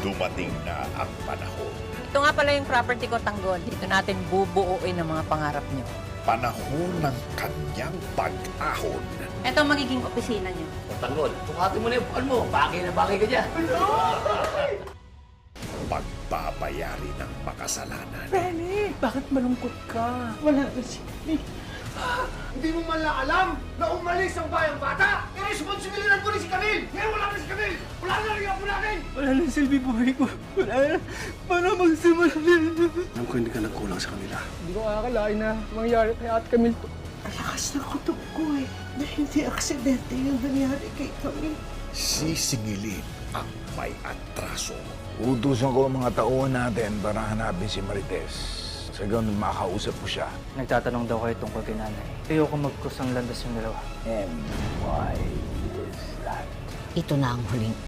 dumating na ang panahon. Ito nga pala yung property ko, Tanggol. Dito natin bubuuin ang mga pangarap nyo. Panahon ng kanyang pag-ahon. Ito ang magiging opisina nyo. O tanggol, sukatin mo na yung puan mo. Bagay na bagay ka dyan. Pagbabayari ng makasalanan. Benny, bakit malungkot ka? Wala na si Hindi mo man lang alam na umalis ang bayang bata! Irresponsibilidad mo rin si Camille! Ngayon wala na si Camille! Wala na rin ako natin! Wala na silbi buhay ko. Wala na. Paano magsimula? Alam ko hindi ka nagkulang sa kanila. Hindi ko akalain na mangyari kay Ate Camille to. Lakas ng kutok ko eh, na hindi aksidente yung nangyari kay Camille. Sisingilin ang may atraso. Utusan ko ang mga tauhan natin para hanapin si Marites. Sa ganun, makausap ko siya. Nagtatanong daw kayo tungkol kay nanay. Ayoko magkusang landas yung dalawa. And why is that? Ito na ang huling